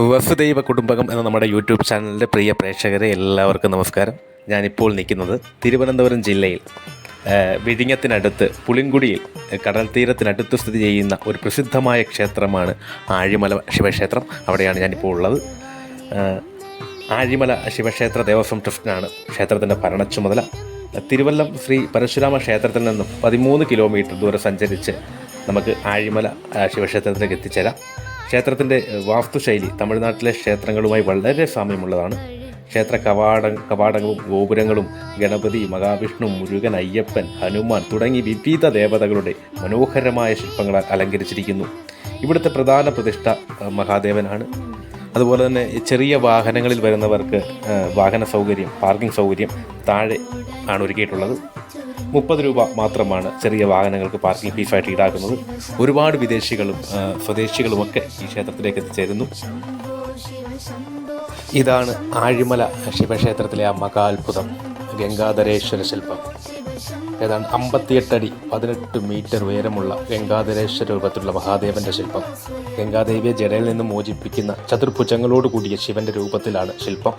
വസുദൈവ കുടുംബകം എന്ന നമ്മുടെ യൂട്യൂബ് ചാനലിന്റെ പ്രിയ പ്രേക്ഷകരെ എല്ലാവർക്കും നമസ്കാരം. ഞാനിപ്പോൾ നിൽക്കുന്നത് തിരുവനന്തപുരം ജില്ലയിൽ വിഴിഞ്ഞത്തിനടുത്ത് പുളിങ്കുടിയിൽ കടൽ തീരത്തിനടുത്ത് സ്ഥിതി ചെയ്യുന്ന ഒരു പ്രസിദ്ധമായ ക്ഷേത്രമാണ് ആഴിമല ശിവക്ഷേത്രം. അവിടെയാണ് ഞാനിപ്പോൾ ഉള്ളത്. ആഴിമല ശിവക്ഷേത്ര ദേവസ്വം ട്രസ്റ്റിനാണ് ക്ഷേത്രത്തിന്റെ ഭരണച്ചുമതല. തിരുവല്ലം ശ്രീ പരശുരാമ ക്ഷേത്രത്തിൽ നിന്നും പതിമൂന്ന് കിലോമീറ്റർ ദൂരം സഞ്ചരിച്ച് നമുക്ക് ആഴിമല ശിവക്ഷേത്രത്തിലേക്ക് എത്തിച്ചേരാം. ക്ഷേത്രത്തിന്റെ വാസ്തുശൈലി തമിഴ്നാട്ടിലെ ക്ഷേത്രങ്ങളുമായി വളരെ സാമ്യമുള്ളതാണ്. ക്ഷേത്ര കവാട കവാടങ്ങളും ഗോപുരങ്ങളും ഗണപതി മഹാവിഷ്ണു മുരുകൻ അയ്യപ്പൻ ഹനുമാൻ തുടങ്ങി വിവിധ ദേവതകളുടെ മനോഹരമായ ശില്പങ്ങളാൽ അലങ്കരിച്ചിരിക്കുന്നു. ഇവിടുത്തെ പ്രധാന പ്രതിഷ്ഠ മഹാദേവനാണ്. അതുപോലെ തന്നെ ചെറിയ വാഹനങ്ങളിൽ വരുന്നവർക്ക് വാഹന സൗകര്യം പാർക്കിംഗ് സൗകര്യം താഴെ ആണ് ഒരുക്കിയിട്ടുള്ളത്. മുപ്പത് രൂപ മാത്രമാണ് ചെറിയ വാഹനങ്ങൾക്ക് പാർക്കിംഗ് ഫീസായിട്ട് ഈടാക്കുന്നത്. ഒരുപാട് വിദേശികളും സ്വദേശികളുമൊക്കെ ഈ ക്ഷേത്രത്തിലേക്ക് എത്തിച്ചേരുന്നു. ഇതാണ് ആഴിമല ശിവക്ഷേത്രത്തിലെ ആ മകാത്ഭുതം ഗംഗാധരേശ്വര ശില്പം. ഏതാണ്ട് അമ്പത്തിയെട്ടടി പതിനെട്ട് മീറ്റർ ഉയരമുള്ള ഗംഗാധരേശ്വര രൂപത്തിലുള്ള മഹാദേവന്റെ ശില്പം. ഗംഗാദേവിയെ ജടയിൽ നിന്ന് മോചിപ്പിക്കുന്ന ചതുർഭുജങ്ങളോട് കൂടിയ ശിവന്റെ രൂപത്തിലാണ് ശില്പം.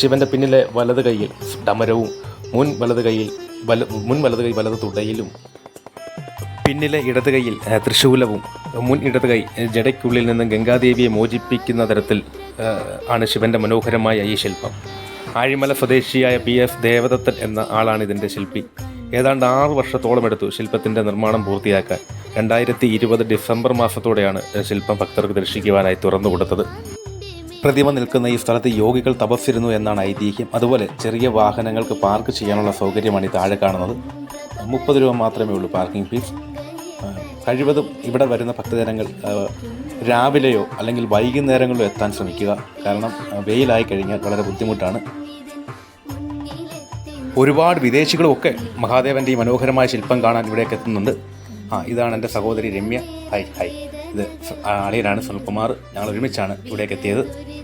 ശിവന്റെ പിന്നിലെ വലത് കൈയിൽ ഡമരവും മുൻ വലത് കൈയിൽ വല മുൻ വലത് കൈ വലത് തുടയിലും പിന്നിലെ ഇടത് കൈയിൽ ത്രിശൂലവും മുൻ ഇടത് കൈ ജടയ്ക്കുള്ളിൽ നിന്ന് ഗംഗാദേവിയെ മോചിപ്പിക്കുന്ന തരത്തിൽ ആണ് ശിവന്റെ മനോഹരമായ ഈ ശില്പം. ആഴിമല സ്വദേശിയായ പി എഫ് ദേവദത്തൻ എന്ന ആളാണ് ഇതിന്റെ ശില്പി. ഏതാണ്ട് ആറ് വർഷത്തോളം എടുത്തു ശില്പത്തിന്റെ നിർമ്മാണം പൂർത്തിയാക്കാൻ. രണ്ടായിരത്തി ഇരുപത് ഡിസംബർ മാസത്തോടെയാണ് ശില്പം ഭക്തർക്ക് ദർശിക്കുവാനായി തുറന്നു കൊടുത്തത് പ്രതിമ നിൽക്കുന്ന ഈ സ്ഥലത്ത് യോഗികൾ തപസ്സിരുന്നു എന്നാണ് ഐതിഹ്യം. അതുപോലെ ചെറിയ വാഹനങ്ങൾക്ക് പാർക്ക് ചെയ്യാനുള്ള സൗകര്യമാണ് ഈ താഴെ കാണുന്നത്. മുപ്പത് രൂപ മാത്രമേ ഉള്ളൂ പാർക്കിംഗ് ഫീസ്. കഴിവതും ഇവിടെ വരുന്ന ഭക്തജനങ്ങൾ രാവിലെയോ അല്ലെങ്കിൽ വൈകുന്നേരങ്ങളിലോ എത്താൻ ശ്രമിക്കുക. കാരണം വെയിലായി കഴിഞ്ഞാൽ വളരെ ബുദ്ധിമുട്ടാണ്. ഒരുപാട് വിദേശികളുമൊക്കെ മഹാദേവന്റെ ഈ മനോഹരമായ ശില്പം കാണാൻ ഇവിടേക്ക് എത്തുന്നുണ്ട്. ആ ഇതാണ് എന്റെ സഹോദരി രമ്യ. ഹൈ ഹൈ ഇത് അളിയനാണ് സുനിൽകുമാർ. ഞങ്ങൾ ഒരുമിച്ചാണ് ഇവിടേക്ക് എത്തിയത്.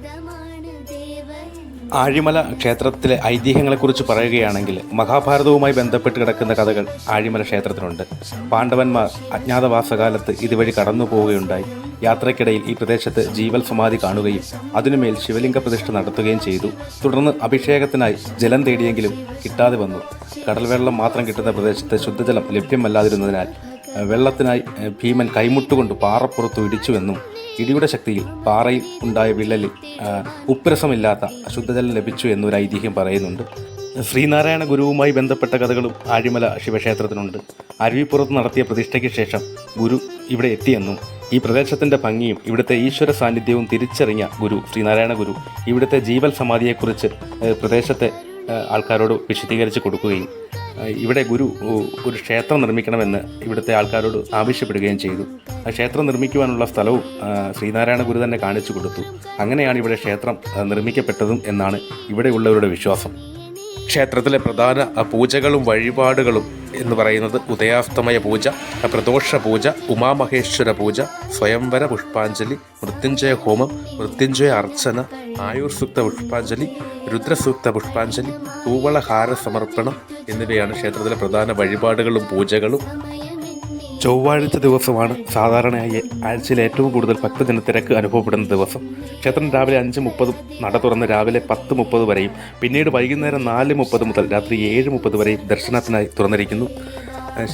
ആഴിമല ക്ഷേത്രത്തിലെ ഐതിഹ്യങ്ങളെക്കുറിച്ച് പറയുകയാണെങ്കിൽ മഹാഭാരതവുമായി ബന്ധപ്പെട്ട് കിടക്കുന്ന കഥകൾ ആഴിമല ക്ഷേത്രത്തിനുണ്ട്. പാണ്ഡവന്മാർ അജ്ഞാതവാസകാലത്ത് ഇതുവഴി കടന്നു പോവുകയുണ്ടായി. യാത്രയ്ക്കിടയിൽ ഈ പ്രദേശത്ത് ജീവൽ സമാധി കാണുകയും അതിനുമേൽ ശിവലിംഗ പ്രതിഷ്ഠ നടത്തുകയും ചെയ്തു. തുടർന്ന് അഭിഷേകത്തിനായി ജലം തേടിയെങ്കിലും കിട്ടാതെ വന്നു. കടൽവെള്ളം മാത്രം കിട്ടുന്ന പ്രദേശത്ത് ശുദ്ധജലം ലഭ്യമല്ലാതിരുന്നതിനാൽ വെള്ളത്തിനായി ഭീമൻ കൈമുട്ടുകൊണ്ട് പാറപ്പുറത്തു ഇടിച്ചുവെന്നും ഇടിയുടെ ശക്തിയിൽ പാറയിൽ ഉണ്ടായ വിള്ളലിൽ ഉപ്പുരസമില്ലാത്ത അശുദ്ധജലം ലഭിച്ചു എന്നൊരു ഐതിഹ്യം പറയുന്നുണ്ട്. ശ്രീനാരായണ ഗുരുവുമായി ബന്ധപ്പെട്ട കഥകളും ആഴിമല ശിവക്ഷേത്രത്തിനുണ്ട്. അരുവിപ്പുറത്ത് നടത്തിയ പ്രതിഷ്ഠയ്ക്ക് ശേഷം ഗുരു ഇവിടെ എത്തിയെന്നും ഈ പ്രദേശത്തിന്റെ ഭംഗിയും ഇവിടുത്തെ ഈശ്വര സാന്നിധ്യവും തിരിച്ചറിഞ്ഞ ഗുരു ശ്രീനാരായണ ഗുരു ഇവിടുത്തെ ജീവൽ സമാധിയെക്കുറിച്ച് പ്രദേശത്തെ ആൾക്കാരോട് വിശദീകരിച്ച് കൊടുക്കുകയും ഇവിടെ ഗുരു ഒരു ക്ഷേത്രം നിർമ്മിക്കണമെന്ന് ഇവിടുത്തെ ആൾക്കാരോട് ആവശ്യപ്പെടുകയും ചെയ്തു. ആ ക്ഷേത്രം നിർമ്മിക്കുവാനുള്ള സ്ഥലവും ശ്രീനാരായണ ഗുരു തന്നെ കാണിച്ചു കൊടുത്തു. അങ്ങനെയാണ് ഇവിടെ ക്ഷേത്രം നിർമ്മിക്കപ്പെട്ടതും എന്നാണ് ഇവിടെയുള്ളവരുടെ വിശ്വാസം. ക്ഷേത്രത്തിലെ പ്രധാന പൂജകളും വഴിപാടുകളും എന്ന് പറയുന്നത് ഉദയാസ്തമയ പൂജ പ്രദോഷ പൂജ ഉമാമഹേശ്വര പൂജ സ്വയംവര പുഷ്പാഞ്ജലി മൃത്യുഞ്ജയ ഹോമം മൃത്യുഞ്ജയ അർച്ചന ആയുർ സൂക്ത പുഷ്പാഞ്ജലി രുദ്രസൂക്ത പുഷ്പാഞ്ജലി കൂവളഹാര സമർപ്പണം എന്നിവയാണ് ക്ഷേത്രത്തിലെ പ്രധാന വഴിപാടുകളും പൂജകളും. ചൊവ്വാഴ്ച ദിവസമാണ് സാധാരണയായി ആഴ്ചയിൽ ഏറ്റവും കൂടുതൽ ഭക്തജന തിരക്ക് അനുഭവപ്പെടുന്ന ദിവസം. ക്ഷേത്രം രാവിലെ അഞ്ച് മുപ്പതും നട തുറന്ന് രാവിലെ പത്ത് മുപ്പത് വരെയും പിന്നീട് വൈകുന്നേരം നാല് മുപ്പത് മുതൽ രാത്രി ഏഴ് മുപ്പത് വരെയും ദർശനത്തിനായി തുറന്നിരിക്കുന്നു.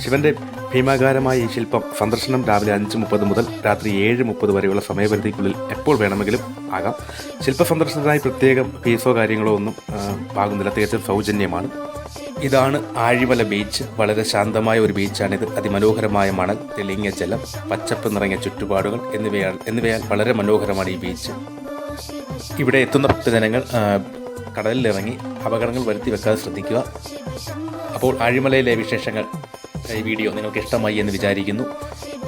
ശിവന്റെ ഭീമാകാരമായ ഈ ശില്പം സന്ദർശനം രാവിലെ അഞ്ച് മുപ്പത് മുതൽ രാത്രി ഏഴ് മുപ്പത് വരെയുള്ള സമയപരിധിക്കുള്ളിൽ എപ്പോൾ വേണമെങ്കിലും ആകാം. ശില്പ സന്ദർശനത്തിനായി പ്രത്യേകം ഫീസോ കാര്യങ്ങളോ ഒന്നും പാകുന്നില്ല തികച്ചും സൗജന്യമാണ്. ഇതാണ് ആഴിമല ബീച്ച് വളരെ ശാന്തമായ ഒരു ബീച്ചാണിത് അതിമനോഹരമായ മണൽ തെളിഞ്ഞ ജലം പച്ചപ്പ് നിറഞ്ഞ ചുറ്റുപാടുകൾ എന്നിവയാൽ എന്നിവയാൽ വളരെ മനോഹരമാണ് ഈ ബീച്ച് ഇവിടെ എത്തുന്ന ഭക്തജനങ്ങൾ കടലിലിറങ്ങി അപകടങ്ങൾ വരുത്തി വെക്കാതെ ശ്രദ്ധിക്കുക. അപ്പോൾ ആഴിമലയിലെ വിശേഷങ്ങൾ ഈ വീഡിയോ നിങ്ങൾക്ക് ഇഷ്ടമായി എന്ന് വിചാരിക്കുന്നു.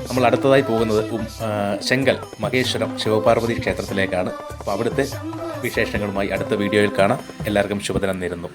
നമ്മൾ അടുത്തതായി പോകുന്നത് ശെങ്കൽ മഹേശ്വരം ശിവപാർവതി ക്ഷേത്രത്തിലേക്കാണ്. അപ്പോൾ അവിടുത്തെ വിശേഷങ്ങളുമായി അടുത്ത വീഡിയോയിൽ കാണാം. എല്ലാവർക്കും ശുഭദിനം നേരുന്നു.